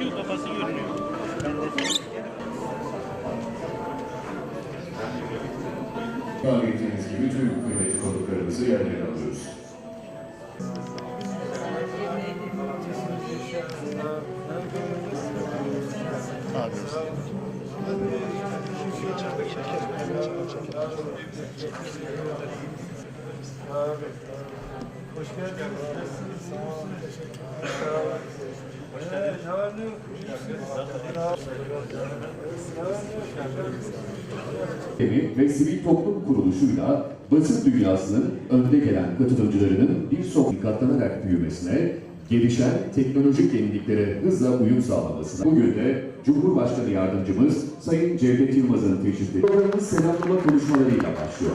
Geçiyor kafası görünüyor. Ifade ettiğiniz gibi tüm kıymetli konuklarımızı yerlerine alıyoruz. Hoş geldiniz. Sağ olun. Ne yok? Evi ve sivil toplum kuruluşuyla basın dünyasının önde gelen katılımcılarının bir sonraki katlanarak büyümesine, gelişen teknolojik yeniliklere hızla uyum sağlamasına, bugün de Cumhurbaşkanı Yardımcımız Sayın Cevdet Yılmaz'ın teşrifleri programımız selamlama konuşmalarıyla başlıyor.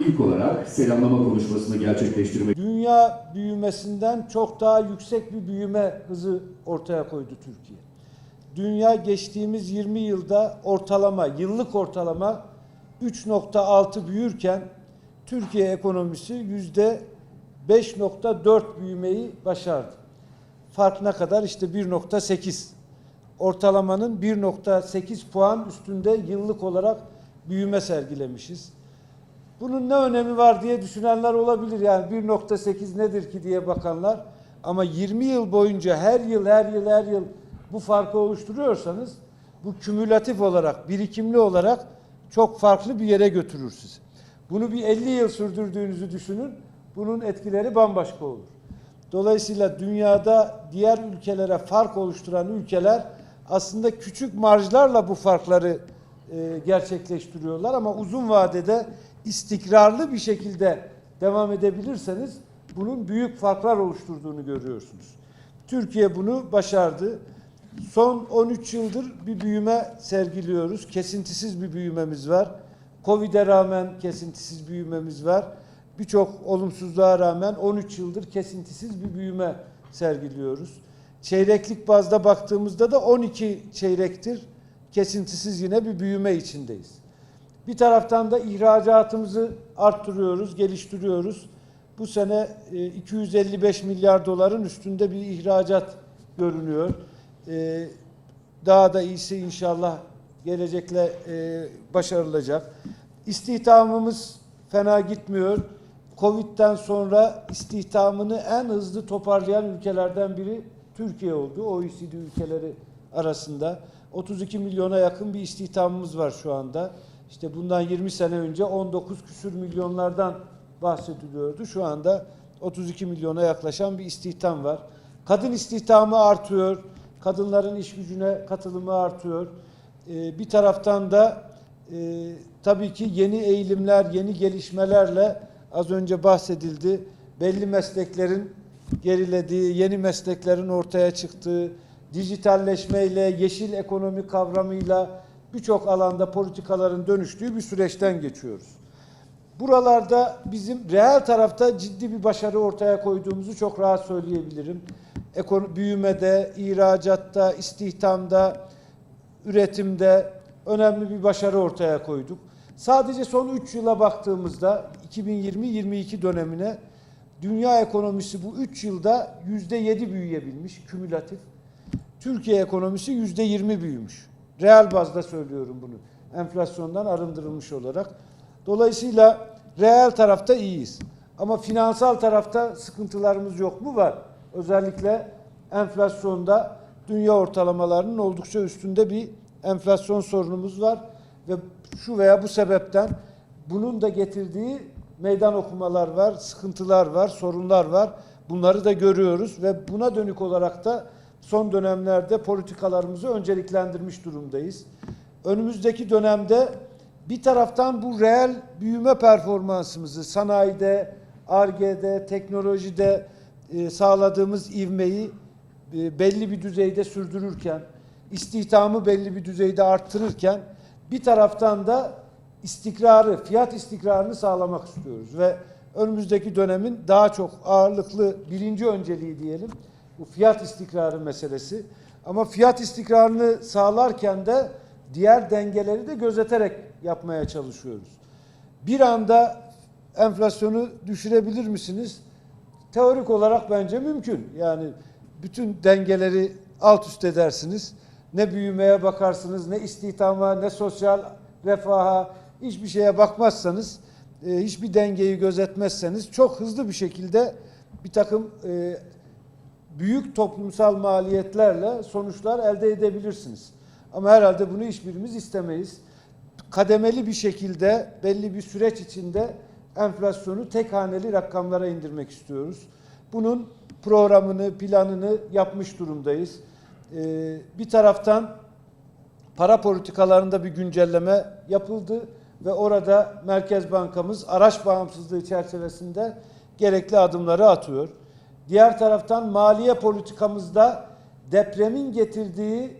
İlk olarak selamlama konuşmasını gerçekleştirmek Dünya büyümesinden çok daha yüksek bir büyüme hızı ortaya koydu Türkiye. Dünya geçtiğimiz 20 yılda ortalama, yıllık ortalama 3.6 büyürken Türkiye ekonomisi yüzde 5.4 büyümeyi başardı. Fark ne kadar? İşte 1.8. Ortalamanın 1.8 puan üstünde yıllık olarak büyüme sergilemişiz. Bunun ne önemi var diye düşünenler olabilir. Yani 1.8 nedir ki diye bakanlar. Ama 20 yıl boyunca her yıl her yıl her yıl bu farkı oluşturuyorsanız bu kümülatif olarak, birikimli olarak çok farklı bir yere götürür sizi. Bunu bir 50 yıl sürdürdüğünüzü düşünün. Bunun etkileri bambaşka olur. Dolayısıyla dünyada diğer ülkelere fark oluşturan ülkeler aslında küçük marjlarla bu farkları e, gerçekleştiriyorlar ama uzun vadede istikrarlı bir şekilde devam edebilirseniz bunun büyük farklar oluşturduğunu görüyorsunuz. Türkiye bunu başardı. Son 13 yıldır bir büyüme sergiliyoruz. Kesintisiz bir büyümemiz var. Covid'e rağmen kesintisiz büyümemiz var. Birçok olumsuzluğa rağmen 13 yıldır kesintisiz bir büyüme sergiliyoruz. Çeyreklik bazda baktığımızda da 12 çeyrektir kesintisiz yine bir büyüme içindeyiz. Bir taraftan da ihracatımızı arttırıyoruz, geliştiriyoruz. Bu sene e, 255 milyar doların üstünde bir ihracat görünüyor. E, Daha da iyisi inşallah gelecekle e, başarılacak. İstihdamımız fena gitmiyor. Covid'den sonra istihdamını en hızlı toparlayan ülkelerden biri Türkiye oldu. OECD ülkeleri arasında. 32 milyona yakın bir istihdamımız var şu anda. İşte bundan 20 sene önce 19 küsür milyonlardan bahsediliyordu. Şu anda 32 milyona yaklaşan bir istihdam var. Kadın istihdamı artıyor. Kadınların iş gücüne katılımı artıyor. Ee, bir taraftan da e, tabii ki yeni eğilimler, yeni gelişmelerle az önce bahsedildi. Belli mesleklerin gerilediği, yeni mesleklerin ortaya çıktığı, dijitalleşmeyle, yeşil ekonomi kavramıyla birçok alanda politikaların dönüştüğü bir süreçten geçiyoruz. Buralarda bizim reel tarafta ciddi bir başarı ortaya koyduğumuzu çok rahat söyleyebilirim. Ekonomi, büyümede, ihracatta, istihdamda, üretimde önemli bir başarı ortaya koyduk. Sadece son 3 yıla baktığımızda 2020-22 dönemine dünya ekonomisi bu 3 yılda %7 büyüyebilmiş kümülatif. Türkiye ekonomisi %20 büyümüş. Reel bazda söylüyorum bunu. Enflasyondan arındırılmış olarak. Dolayısıyla reel tarafta iyiyiz. Ama finansal tarafta sıkıntılarımız yok mu? Var. Özellikle enflasyonda dünya ortalamalarının oldukça üstünde bir enflasyon sorunumuz var ve şu veya bu sebepten bunun da getirdiği meydan okumalar var, sıkıntılar var, sorunlar var. Bunları da görüyoruz ve buna dönük olarak da son dönemlerde politikalarımızı önceliklendirmiş durumdayız. Önümüzdeki dönemde bir taraftan bu reel büyüme performansımızı sanayide, ARGE'de, teknolojide e, sağladığımız ivmeyi e, belli bir düzeyde sürdürürken istihdamı belli bir düzeyde arttırırken bir taraftan da istikrarı, fiyat istikrarını sağlamak istiyoruz ve önümüzdeki dönemin daha çok ağırlıklı birinci önceliği diyelim bu fiyat istikrarı meselesi. Ama fiyat istikrarını sağlarken de diğer dengeleri de gözeterek yapmaya çalışıyoruz. Bir anda enflasyonu düşürebilir misiniz? Teorik olarak bence mümkün. Yani bütün dengeleri alt üst edersiniz. Ne büyümeye bakarsınız, ne istihdama, ne sosyal refaha, hiçbir şeye bakmazsanız, e, hiçbir dengeyi gözetmezseniz çok hızlı bir şekilde bir takım e, büyük toplumsal maliyetlerle sonuçlar elde edebilirsiniz. Ama herhalde bunu hiçbirimiz istemeyiz. Kademeli bir şekilde belli bir süreç içinde enflasyonu tek haneli rakamlara indirmek istiyoruz. Bunun programını, planını yapmış durumdayız. Ee, bir taraftan para politikalarında bir güncelleme yapıldı ve orada Merkez Bankamız araç bağımsızlığı çerçevesinde gerekli adımları atıyor. Diğer taraftan maliye politikamızda depremin getirdiği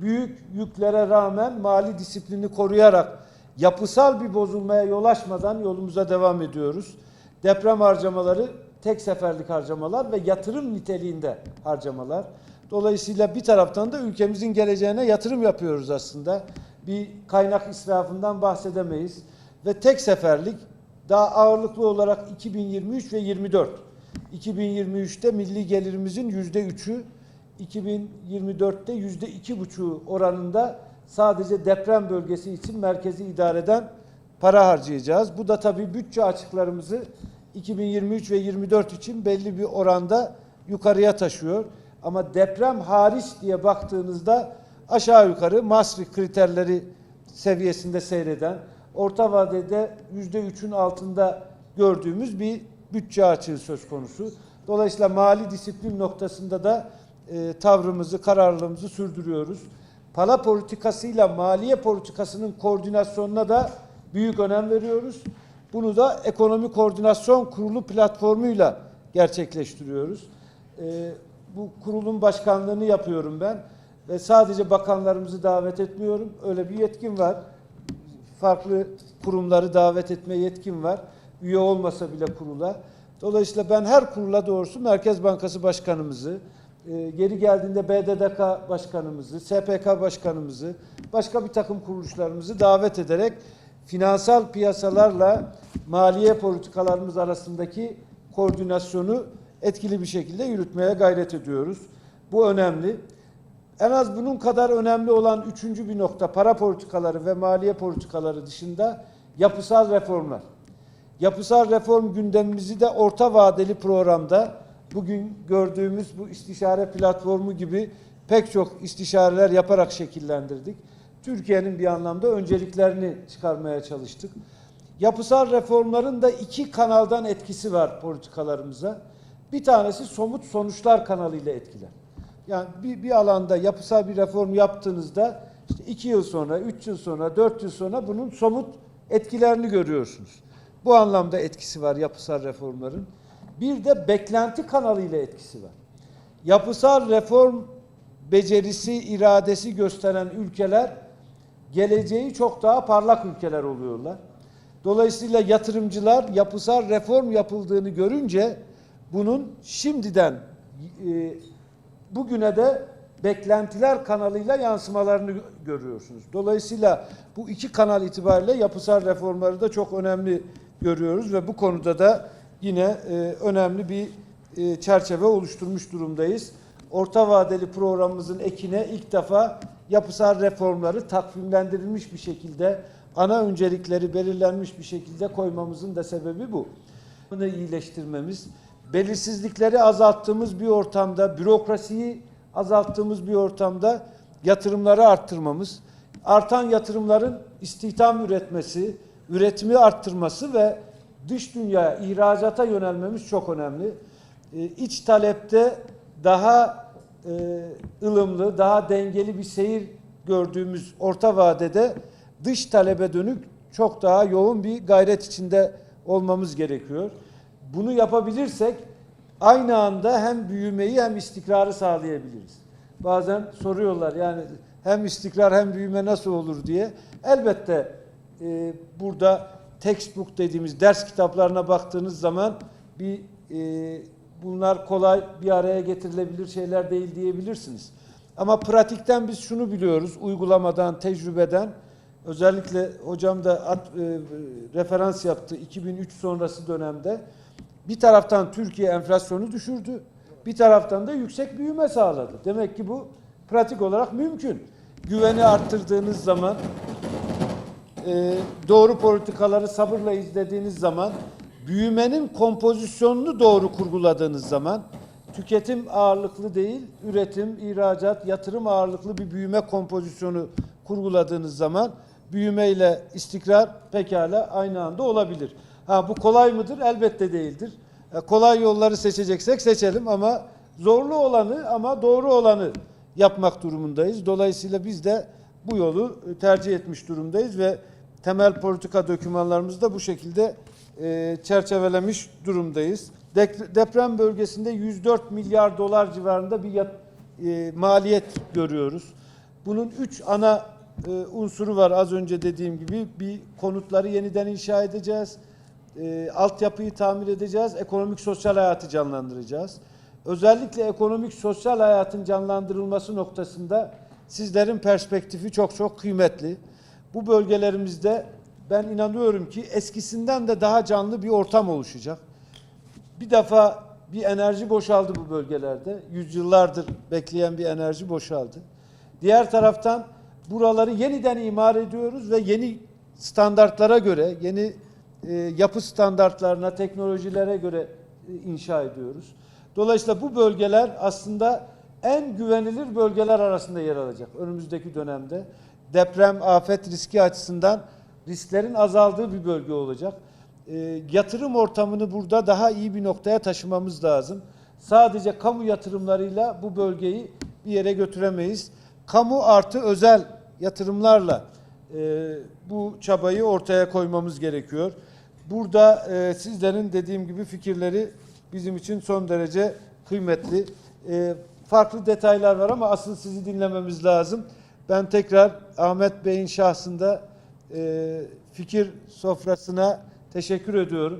büyük yüklere rağmen mali disiplini koruyarak yapısal bir bozulmaya yol açmadan yolumuza devam ediyoruz. Deprem harcamaları tek seferlik harcamalar ve yatırım niteliğinde harcamalar. Dolayısıyla bir taraftan da ülkemizin geleceğine yatırım yapıyoruz aslında. Bir kaynak israfından bahsedemeyiz. Ve tek seferlik daha ağırlıklı olarak 2023 ve 24. 2023'te milli gelirimizin yüzde üçü, 2024'te yüzde iki buçuğu oranında sadece deprem bölgesi için merkezi idareden para harcayacağız. Bu da tabii bütçe açıklarımızı 2023 ve 24 için belli bir oranda yukarıya taşıyor. Ama deprem hariç diye baktığınızda aşağı yukarı Maastricht kriterleri seviyesinde seyreden, orta vadede yüzde üçün altında gördüğümüz bir bütçe açığı söz konusu. Dolayısıyla mali disiplin noktasında da e, tavrımızı, kararlılığımızı sürdürüyoruz. Para politikasıyla maliye politikasının koordinasyonuna da büyük önem veriyoruz. Bunu da Ekonomi Koordinasyon Kurulu platformuyla gerçekleştiriyoruz. E, bu kurulun başkanlığını yapıyorum ben ve sadece bakanlarımızı davet etmiyorum. Öyle bir yetkim var. Farklı kurumları davet etme yetkim var. Üye olmasa bile kurula. Dolayısıyla ben her kurula doğrusu Merkez Bankası Başkanımızı, e, geri geldiğinde BDDK Başkanımızı, SPK Başkanımızı, başka bir takım kuruluşlarımızı davet ederek finansal piyasalarla maliye politikalarımız arasındaki koordinasyonu etkili bir şekilde yürütmeye gayret ediyoruz. Bu önemli. En az bunun kadar önemli olan üçüncü bir nokta para politikaları ve maliye politikaları dışında yapısal reformlar. Yapısal reform gündemimizi de orta vadeli programda bugün gördüğümüz bu istişare platformu gibi pek çok istişareler yaparak şekillendirdik. Türkiye'nin bir anlamda önceliklerini çıkarmaya çalıştık. Yapısal reformların da iki kanaldan etkisi var politikalarımıza. Bir tanesi somut sonuçlar kanalıyla etkiler. Yani bir, bir alanda yapısal bir reform yaptığınızda işte iki yıl sonra, üç yıl sonra, dört yıl sonra bunun somut etkilerini görüyorsunuz. Bu anlamda etkisi var yapısal reformların. Bir de beklenti kanalıyla etkisi var. Yapısal reform becerisi, iradesi gösteren ülkeler geleceği çok daha parlak ülkeler oluyorlar. Dolayısıyla yatırımcılar yapısal reform yapıldığını görünce bunun şimdiden e, bugüne de beklentiler kanalıyla yansımalarını görüyorsunuz. Dolayısıyla bu iki kanal itibariyle yapısal reformları da çok önemli görüyoruz ve bu konuda da yine e, önemli bir e, çerçeve oluşturmuş durumdayız. Orta vadeli programımızın ekine ilk defa yapısal reformları takvimlendirilmiş bir şekilde ana öncelikleri belirlenmiş bir şekilde koymamızın da sebebi bu. Bunu iyileştirmemiz, belirsizlikleri azalttığımız bir ortamda, bürokrasiyi azalttığımız bir ortamda yatırımları arttırmamız, artan yatırımların istihdam üretmesi, üretimi arttırması ve dış dünya ihracata yönelmemiz çok önemli. Ee, İç talepte daha e, ılımlı, daha dengeli bir seyir gördüğümüz orta vadede dış talebe dönük çok daha yoğun bir gayret içinde olmamız gerekiyor. Bunu yapabilirsek aynı anda hem büyümeyi hem istikrarı sağlayabiliriz. bazen soruyorlar yani hem istikrar hem büyüme nasıl olur diye. Elbette e, burada textbook dediğimiz ders kitaplarına baktığınız zaman bir e, bunlar kolay bir araya getirilebilir şeyler değil diyebilirsiniz. Ama pratikten biz şunu biliyoruz, uygulamadan, tecrübeden, özellikle hocam da at, e, referans yaptı 2003 sonrası dönemde. Bir taraftan Türkiye enflasyonu düşürdü, bir taraftan da yüksek büyüme sağladı. Demek ki bu pratik olarak mümkün. Güveni arttırdığınız zaman, e, doğru politikaları sabırla izlediğiniz zaman, büyümenin kompozisyonunu doğru kurguladığınız zaman, tüketim ağırlıklı değil, üretim, ihracat, yatırım ağırlıklı bir büyüme kompozisyonu kurguladığınız zaman, büyüme ile istikrar pekala aynı anda olabilir. Ha bu kolay mıdır? Elbette değildir. E, kolay yolları seçeceksek seçelim ama zorlu olanı ama doğru olanı yapmak durumundayız. Dolayısıyla biz de bu yolu tercih etmiş durumdayız ve temel politika dokümanlarımızı da bu şekilde e, çerçevelemiş durumdayız. Dek- Deprem bölgesinde 104 milyar dolar civarında bir yat- e, maliyet görüyoruz. Bunun üç ana e, unsuru var az önce dediğim gibi. Bir konutları yeniden inşa edeceğiz. E, altyapıyı tamir edeceğiz. Ekonomik sosyal hayatı canlandıracağız. Özellikle ekonomik sosyal hayatın canlandırılması noktasında sizlerin perspektifi çok çok kıymetli. Bu bölgelerimizde ben inanıyorum ki eskisinden de daha canlı bir ortam oluşacak. Bir defa bir enerji boşaldı bu bölgelerde. Yüzyıllardır bekleyen bir enerji boşaldı. Diğer taraftan buraları yeniden imar ediyoruz ve yeni standartlara göre, yeni e, yapı standartlarına, teknolojilere göre e, inşa ediyoruz. Dolayısıyla bu bölgeler aslında en güvenilir bölgeler arasında yer alacak önümüzdeki dönemde. Deprem, afet riski açısından risklerin azaldığı bir bölge olacak. E, yatırım ortamını burada daha iyi bir noktaya taşımamız lazım. Sadece kamu yatırımlarıyla bu bölgeyi bir yere götüremeyiz. Kamu artı özel yatırımlarla e, bu çabayı ortaya koymamız gerekiyor. Burada e, sizlerin dediğim gibi fikirleri bizim için son derece kıymetli. E, farklı detaylar var ama asıl sizi dinlememiz lazım. Ben tekrar Ahmet Bey'in şahsında e, fikir sofrasına teşekkür ediyorum.